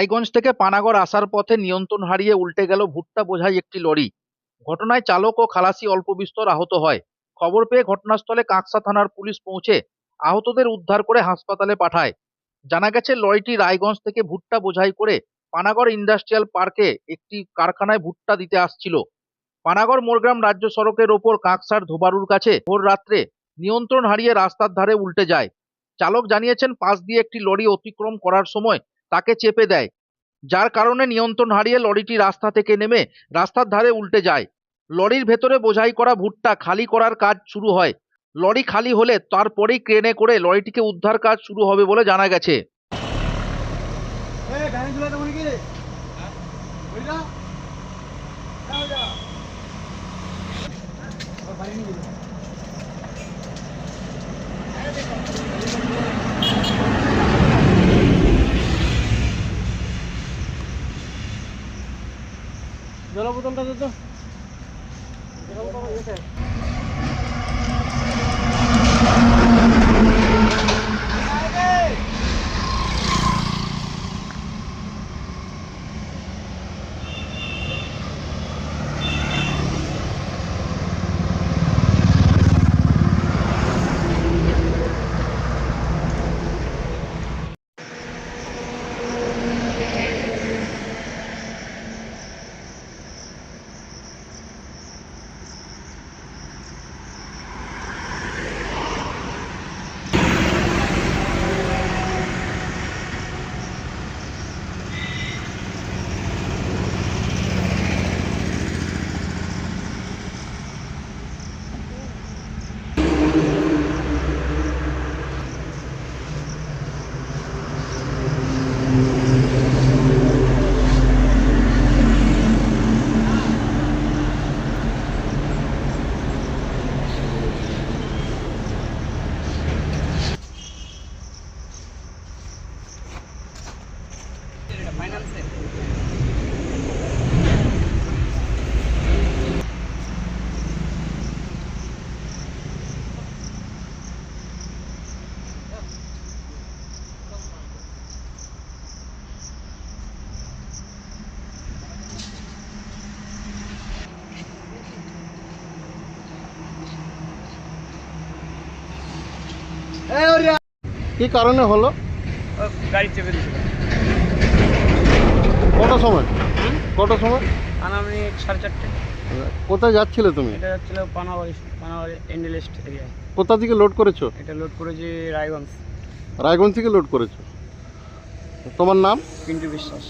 রায়গঞ্জ থেকে পানাগড় আসার পথে নিয়ন্ত্রণ হারিয়ে উল্টে গেল ভুট্টা বোঝাই একটি লরি। ঘটনায় চালক ও খালাসি অল্প বিস্তর আহত হয়। খবর পেয়ে ঘটনাস্থলে কাঁকসা থানার পুলিশ পৌঁছে আহতদের উদ্ধার করে হাসপাতালে পাঠায়। জানা গেছে, লরিটি রায়গঞ্জ থেকে ভুট্টা বোঝাই করে পানাগড় ইন্ডাস্ট্রিয়াল পার্কে একটি কারখানায় ভুট্টা দিতে আসছিল। পানাগড় মোরগ্রাম রাজ্য সড়কের ওপর কাঁকসার ধোবারুর কাছে ভোর রাত্রে নিয়ন্ত্রণ হারিয়ে রাস্তার ধারে উল্টে যায়। চালক জানিয়েছেন, পাশ দিয়ে একটি লরি অতিক্রম করার সময় তাকে চেপে দেয়। যার কারণে নিয়ন্ত্রণ হারিয়ে লরিটি রাস্তা থেকে নেমে রাস্তার ধারে উল্টে যায়। লরির ভেতরে বোঝাই করা ভুট্টা খালি করার কাজ শুরু হয়। লরি খালি হলে তারপরেই ক্রেনে করে লরিটিকে উদ্ধার কাজ শুরু হবে বলে জানা গেছে। Dalawa po itong tatlo to. Dalawa po kayo. কি কারণে হলো? গাড়ি চেপে দিয়েছিল। কটার সময়? কটার সময়? আনামিক সাড়ে চারটে। কোথায় যাচ্ছিলে তুমি? এটা যাচ্ছিল পানাবাড়ি পানাবাড়ি এন্ডেলিস্ট এরিয়ায় কোথা থেকে লোড করেছ? এটা লোড করেছি রায়গঞ্জ। রায়গঞ্জ থেকে লোড করেছ। তোমার নাম? পিন্টু বিশ্বাস।